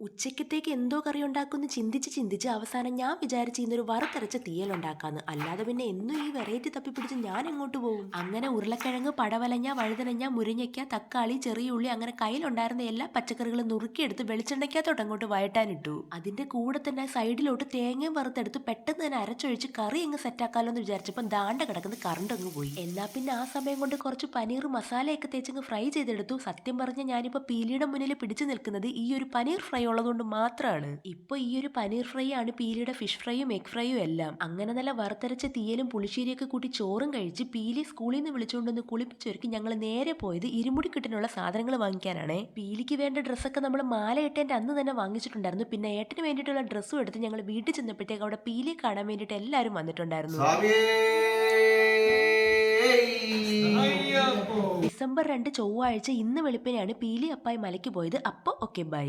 ഉച്ചക്കത്തേക്ക് എന്തോ കറി ഉണ്ടാക്കുമെന്ന് ചിന്തിച്ച് ചിന്തിച്ച് അവസാനം ഞാൻ വിചാരിച്ച് ഇന്നൊരു വറുത്തരച്ച തീയൽ ഉണ്ടാക്കാന്ന് അല്ലാതെ പിന്നെ എന്നും ഈ വെറൈറ്റി തപ്പിപ്പിടിച്ച് ഞാൻ എങ്ങോട്ട് പോകും? അങ്ങനെ ഉരുളക്കിഴങ്ങ് പടവലഞ്ഞ വഴുതനഞ്ഞ മുരിങ്ങയ്ക്ക തക്കാളി ചെറിയ ഉള്ളി അങ്ങനെ കയ്യിലുണ്ടായിരുന്ന എല്ലാ പച്ചക്കറികളും നുറുക്കിയെടുത്ത് വെളിച്ചെണ്ണയ്ക്കകത്തോട്ട് അങ്ങോട്ട് വയറ്റാനിട്ടു അതിന്റെ കൂടെ തന്നെ സൈഡിലോട്ട് തേങ്ങയും വറുത്തെടുത്ത് പെട്ടെന്ന് തന്നെ അരച്ചൊഴിച്ച് കറി അങ്ങ് സെറ്റാക്കാലോ എന്ന് വിചാരിച്ചപ്പോൾ ദാണ്ട കിടക്കുന്ന കറണ്ട് അങ്ങ് പോയി. എന്നാ പിന്നെ ആ സമയം കൊണ്ട് കുറച്ച് പനീർ മസാലയൊക്കെ തേച്ചങ്ങ് ഫ്രൈ ചെയ്തെടുത്തു. സത്യം പറഞ്ഞ ഞാനിപ്പോ പീലിയുടെ മുന്നിൽ പിടിച്ചു നിൽക്കുന്നത് ഈ ഒരു പനീർ ഫ്രൈ ഉള്ളതുകൊണ്ട് മാത്രമാണ് ഇപ്പൊ ഈ ഒരു പനീർ ഫ്രൈ ആണ് പീലിയുടെ ഫിഷ് ഫ്രൈയും എഗ് ഫ്രൈയും എല്ലാം. അങ്ങനെ നല്ല വറുത്തരച്ച തീയലും പുളിശ്ശേരിയൊക്കെ കൂട്ടി ചോറും കഴിച്ച് പീലി സ്കൂളിൽ നിന്ന് വിളിച്ചുകൊണ്ടൊന്ന് കുളിപ്പിച്ചൊരുക്കി ഞങ്ങൾ നേരെ പോയത് ഇരുമുടി കിട്ടിനുള്ള സാധനങ്ങൾ വാങ്ങിക്കാനാണ്. പീലിക്ക് വേണ്ട ഡ്രസ്സൊക്കെ നമ്മൾ മാല ഇട്ടേന്റെ അന്ന് തന്നെ വാങ്ങിച്ചിട്ടുണ്ടായിരുന്നു. പിന്നെ ഏട്ടന് വേണ്ടിയിട്ടുള്ള ഡ്രസ്സും എടുത്ത് ഞങ്ങൾ വീട്ടിൽ ചെന്നപ്പോഴത്തേക്ക് അവിടെ പീലി കാണാൻ വേണ്ടിയിട്ട് എല്ലാവരും വന്നിട്ടുണ്ടായിരുന്നു. ഡിസംബർ രണ്ട് ചൊവ്വാഴ്ച ഇന്ന് വെളുപ്പിനെയാണ് പീലി അപ്പായി മലയ്ക്ക് പോയത്. അപ്പോൾ ഓക്കെ ബൈ.